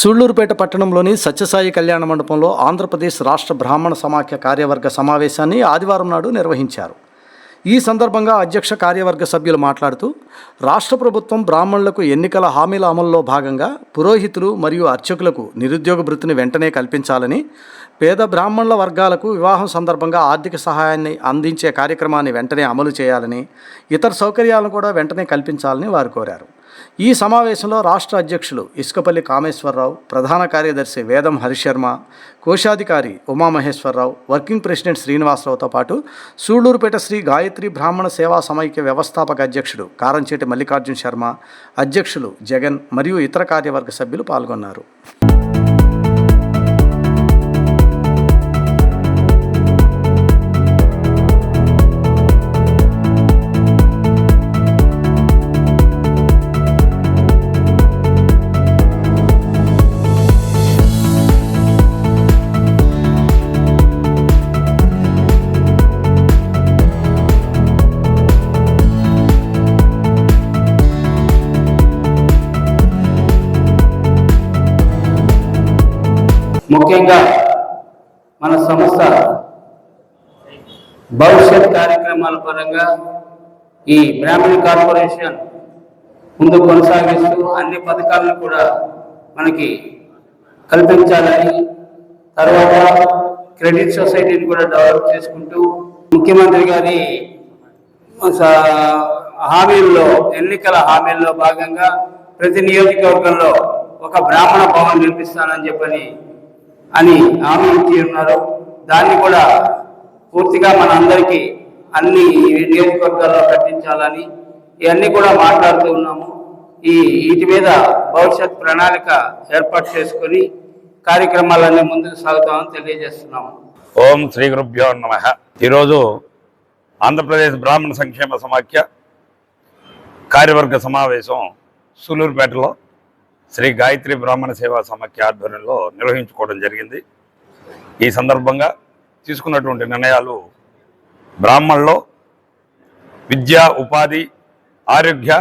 సూళ్ళూరుపేట పట్టణంలోని సత్యసాయి కళ్యాణ మండపంలో ఆంధ్రప్రదేశ్ రాష్ట్ర బ్రాహ్మణ సమాఖ్య కార్యవర్గ సమావేశాన్ని ఆదివారం నాడు నిర్వహించారు. ఈ సందర్భంగా అధ్యక్ష కార్యవర్గ సభ్యులు మాట్లాడుతూ రాష్ట్ర ప్రభుత్వం బ్రాహ్మణులకు ఎన్నికల హామీల అమలులో భాగంగా పురోహితులు మరియు అర్చకులకు నిరుద్యోగ భృతిని వెంటనే కల్పించాలని పేద బ్రాహ్మణుల వర్గాలకు వివాహం సందర్భంగా ఆర్థిక సహాయాన్ని అందించే కార్యక్రమాన్ని వెంటనే అమలు చేయాలని ఇతర సౌకర్యాలను కూడా వెంటనే కల్పించాలని వారు కోరారు. ఈ సమావేశంలో రాష్ట్ర అధ్యక్షులు ఇసుకపల్లి కామేశ్వరరావు ప్రధాన కార్యదర్శి వేదం హరిశర్మ కోశాధికారి ఉమామహేశ్వరరావు వర్కింగ్ ప్రెసిడెంట్ శ్రీనివాసరావుతో పాటు సూళ్ళూరుపేట శ్రీ గాయత్రి బ్రాహ్మణ సేవా సమైక్య వ్యవస్థాపక అధ్యక్షుడు కారంచేటి మల్లికార్జున శర్మ అధ్యక్షులు జగన్ మరియు ఇతర కార్యవర్గ సభ్యులు పాల్గొన్నారు. ముఖ్యంగా మన సంస్థ భవిష్యత్ కార్యక్రమాల పరంగా ఈ బ్రాహ్మణ కార్పొరేషన్ ముందు కొనసాగిస్తూ అన్ని పథకాలను కూడా మనకి కల్పించాలని తర్వాత క్రెడిట్ సొసైటీని కూడా డెవలప్ చేసుకుంటూ ముఖ్యమంత్రి గారి హామీల్లో ఎన్నికల హామీల్లో భాగంగా ప్రతి నియోజకవర్గంలో ఒక బ్రాహ్మణ భవన్ నిర్మిస్తానని చెప్పని అని హామీ ఇచ్చి ఉన్నారు. దాన్ని కూడా పూర్తిగా మన అందరికీ అన్ని నియోజకవర్గాల్లో కట్టించాలని ఇవన్నీ కూడా మాట్లాడుతూ ఉన్నాము. ఈ వీటి మీద భవిష్యత్ ప్రణాళిక ఏర్పాటు చేసుకొని కార్యక్రమాలన్నీ ముందుకు సాగుతామని తెలియజేస్తున్నాము. ఓం శ్రీ గురుభ్యో నమ. ఈరోజు ఆంధ్రప్రదేశ్ బ్రాహ్మణ సంక్షేమ సమాఖ్య కార్యవర్గ సమావేశం సూలూరుపేటలో శ్రీ గాయత్రి బ్రాహ్మణ సేవా సమాఖ్య ఆధ్వర్యంలో నిర్వహించుకోవడం జరిగింది. ఈ సందర్భంగా తీసుకున్నటువంటి నిర్ణయాలు బ్రాహ్మణలో విద్య ఉపాధి ఆరోగ్య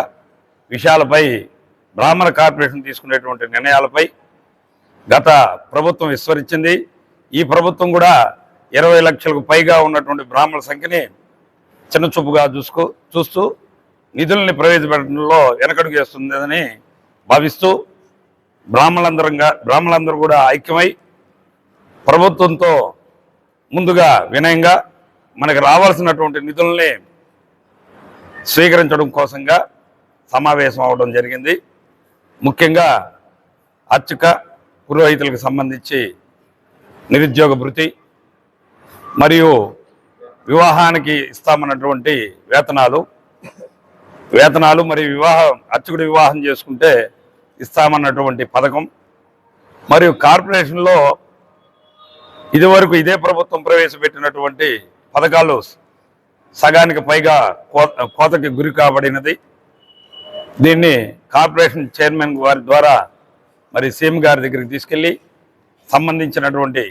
విషయాలపై బ్రాహ్మణ కార్పొరేషన్ తీసుకునేటువంటి నిర్ణయాలపై గత ప్రభుత్వం విస్మరించింది. ఈ ప్రభుత్వం కూడా ఇరవై లక్షలకు పైగా ఉన్నటువంటి బ్రాహ్మణ సంఖ్యని చిన్న చూపుగా చూసుకో చూస్తూ నిధుల్ని ప్రవేశపెట్టడంలో వెనకడుగు వేస్తుందని భావిస్తూ బ్రాహ్మణులందరంగా బ్రాహ్మణులందరూ కూడా ఐక్యమై ప్రభుత్వంతో ముందుగా వినయంగా మనకు రావాల్సినటువంటి నిధుల్ని స్వీకరించడం కోసంగా సమావేశం అవడం జరిగింది. ముఖ్యంగా అర్చక పురోహితులకు సంబంధించి నిరుద్యోగ భృతి మరియు వివాహానికి ఇస్తామన్నటువంటి వేతనాలు. వేతనాలు మరియు వివాహం అర్చకుడు వివాహం చేసుకుంటే ఇస్తామన్నటువంటి పథకం. మరియు కార్పొరేషన్లో ఇదివరకు ఇదే ప్రభుత్వం ప్రవేశపెట్టినటువంటి పథకాలు సగానికి పైగా కోత కోతకి గురి కాబడినది. దీన్ని కార్పొరేషన్ చైర్మన్ వారి ద్వారా మరి సీఎం గారి దగ్గరికి తీసుకెళ్ళి సంబంధించినటువంటి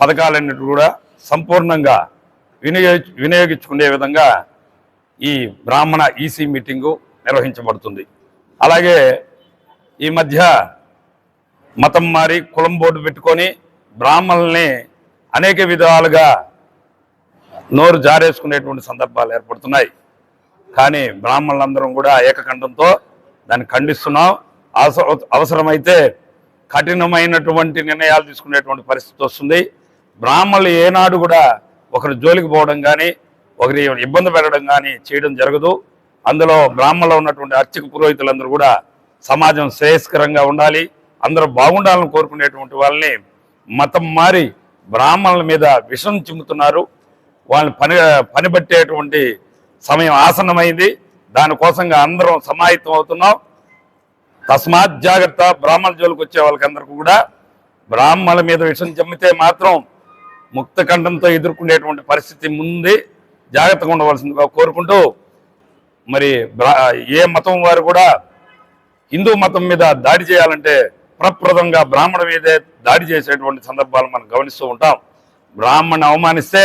పథకాలన్నిటి కూడా సంపూర్ణంగా వినియోగి వినియోగించుకునే విధంగా ఈ బ్రాహ్మణ ఈసీ మీటింగు నిర్వహించబడుతుంది. అలాగే ఈ మధ్య మతం మారి కులం బోర్డు పెట్టుకొని బ్రాహ్మణుల్ని అనేక విధాలుగా నోరు జారేసుకునేటువంటి సందర్భాలు ఏర్పడుతున్నాయి. కానీ బ్రాహ్మణులందరం కూడా ఏకకంఠంతో దాన్ని ఖండిస్తున్నాం. అవసర అవసరమైతే కఠినమైనటువంటి నిర్ణయాలు తీసుకునేటువంటి పరిస్థితి వస్తుంది. బ్రాహ్మణులు ఏనాడు కూడా ఒకరు జోలికి పోవడం కానీ ఒకరి ఇబ్బంది పెట్టడం కానీ చేయడం జరగదు. అందులో బ్రాహ్మణులు ఉన్నటువంటి అర్చక పురోహితులందరూ కూడా సమాజం శ్రేయస్కరంగా ఉండాలి అందరూ బాగుండాలని కోరుకునేటువంటి వాళ్ళని మతం మారి బ్రాహ్మణుల మీద విషం చిమ్ముతున్నారు. వాళ్ళని పని పనిబట్టేటువంటి సమయం ఆసన్నమైంది. దానికోసంగా అందరం సమాహితం అవుతున్నాం. తస్మాత్ జాగ్రత్త బ్రాహ్మణ జోలికి వచ్చే వాళ్ళకందరికీ కూడా బ్రాహ్మణుల మీద విషం చెమ్మితే మాత్రం ముక్త కంఠంతో ఎదుర్కొనేటువంటి పరిస్థితి ముందే జాగ్రత్తగా ఉండవలసిందిగా కోరుకుంటూ మరి బ్రా ఏ మతం వారు కూడా హిందూ మతం మీద దాడి చేయాలంటే ప్రప్రదంగా బ్రాహ్మణ మీదే దాడి చేసేటువంటి సందర్భాలు మనం గమనిస్తూ ఉంటాం. బ్రాహ్మణ్ అవమానిస్తే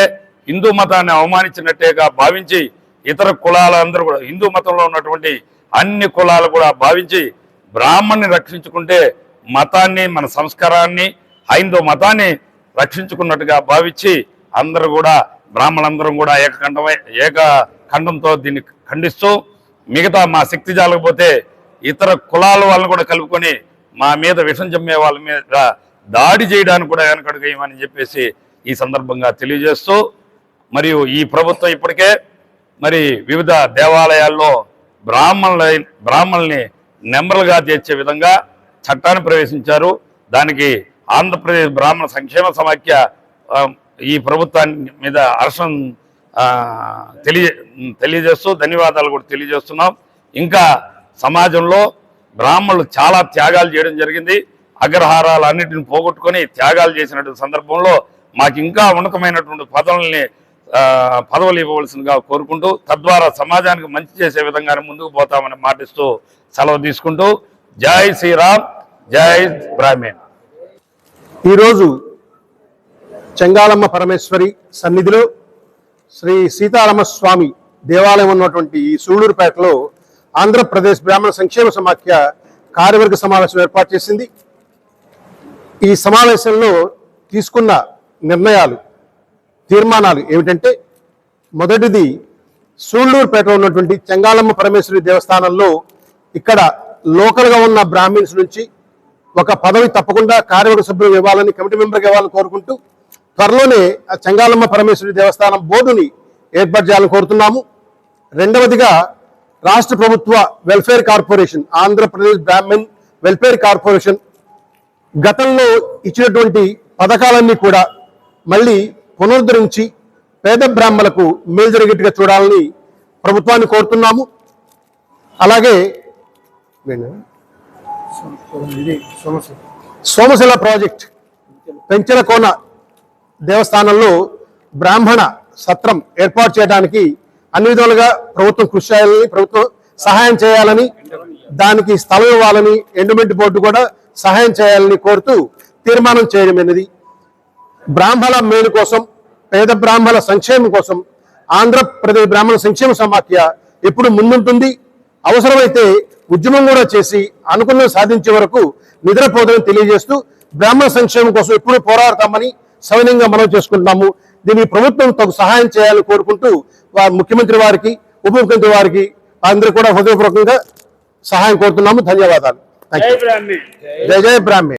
హిందూ మతాన్ని అవమానించినట్టేగా భావించి ఇతర కులాలందరూ కూడా హిందూ మతంలో ఉన్నటువంటి అన్ని కులాలు కూడా భావించి బ్రాహ్మణ్ణి రక్షించుకుంటే మతాన్ని మన సంస్కారాన్ని హైందవ మతాన్ని రక్షించుకున్నట్టుగా భావించి అందరూ కూడా బ్రాహ్మణులందరం కూడా ఏకఖండమై ఏక ఖండంతో దీన్ని ఖండిస్తూ మిగతా మా శక్తి జాలకపోతే ఇతర కులాల వాళ్ళని కూడా కలుపుకొని మా మీద విషం జమ్మే వాళ్ళ మీద దాడి చేయడానికి కూడా వెనకడుగేయమని చెప్పేసి ఈ సందర్భంగా తెలియజేస్తూ మరియు ఈ ప్రభుత్వం ఇప్పటికే మరి వివిధ దేవాలయాల్లో బ్రాహ్మణుల బ్రాహ్మణుల్ని నెంబర్లుగా చేర్చే విధంగా చట్టాన్ని ప్రవేశించారు. దానికి ఆంధ్రప్రదేశ్ బ్రాహ్మణ సంక్షేమ సమాఖ్య ఈ ప్రభుత్వాన్ని మీద హర్షం తెలియ తెలియజేస్తూ ధన్యవాదాలు కూడా తెలియజేస్తున్నాం. ఇంకా సమాజంలో బ్రాహ్మణులు చాలా త్యాగాలు చేయడం జరిగింది. అగ్రహారాలు అన్నిటిని పోగొట్టుకొని త్యాగాలు చేసినటువంటి సందర్భంలో మాకు ఇంకా ఉన్నతమైనటువంటి పదవుల్ని పదవులు ఇవ్వవలసిందిగా కోరుకుంటూ తద్వారా సమాజానికి మంచి చేసే విధంగానే ముందుకు పోతామని మాటిస్తూ సెలవు తీసుకుంటూ జై శ్రీరామ్ జై బ్రాహ్మణ్. ఈరోజు చెంగాళమ్మ పరమేశ్వరి సన్నిధిలో శ్రీ సీతారామస్వామి దేవాలయం ఉన్నటువంటి ఈ సూళ్ళూరుపేటలో ఆంధ్రప్రదేశ్ బ్రాహ్మణ సంక్షేమ సమాఖ్య కార్యవర్గ సమావేశం ఏర్పాటు చేసింది. ఈ సమావేశంలో తీసుకున్న నిర్ణయాలు తీర్మానాలు ఏమిటంటే మొదటిది సూళ్ళూరుపేటలో ఉన్నటువంటి చెంగాళమ్మ పరమేశ్వరి దేవస్థానంలో ఇక్కడ లోకల్గా ఉన్న బ్రాహ్మిన్స్ నుంచి ఒక పదవి తప్పకుండా కార్యవర్గ సభ్యులు ఇవ్వాలని కమిటీ మెంబర్కి ఇవ్వాలని కోరుకుంటూ త్వరలోనే ఆ చెంగాలమ్మ పరమేశ్వరి దేవస్థానం బోర్డుని ఏర్పాటు చేయాలని కోరుతున్నాము. రెండవదిగా రాష్ట్ర ప్రభుత్వ welfare corporation Andhra Pradesh Brahmin welfare corporation గతంలో ఇచ్చినటువంటి పథకాలన్నీ కూడా మళ్ళీ పునరుద్ధరించి పేద బ్రాహ్మణులకు మేలు జరిగేట్టుగా చూడాలని ప్రభుత్వాన్ని కోరుతున్నాము. అలాగే సోమశిల. ప్రాజెక్ట్ పెంచల కోన దేవస్థానంలో బ్రాహ్మణ సత్రం ఏర్పాటు చేయడానికి అన్ని విధాలుగా ప్రభుత్వం కృషి చేయాలని ప్రభుత్వం సహాయం చేయాలని దానికి స్థలం ఇవ్వాలని ఎండుమెంట్ బోర్డు కూడా సహాయం చేయాలని కోరుతూ తీర్మానం చేయడమైనది బ్రాహ్మణ మేలు కోసం పేద బ్రాహ్మణ సంక్షేమం కోసం ఆంధ్రప్రదేశ్ బ్రాహ్మణ సంక్షేమ సమాఖ్య ఎప్పుడు ముందుంటుంది అవసరమైతే ఉద్యమం కూడా చేసి అనుకున్న సాధించే వరకు నిద్రపోదని తెలియజేస్తూ బ్రాహ్మణ సంక్షేమం కోసం ఎప్పుడు పోరాడతామని సవినయంగా మనం చేసుకుంటున్నాము. దీనికి ప్రభుత్వం తగు సహాయం చేయాలని కోరుకుంటూ ముఖ్యమంత్రి వారికి ఉప ముఖ్యమంత్రి వారికి అందరూ కూడా హృదయపూర్వకంగా సహాయం కోరుతున్నాము. ధన్యవాదాలు. Thank you. జై జై బ్రాహ్మణ్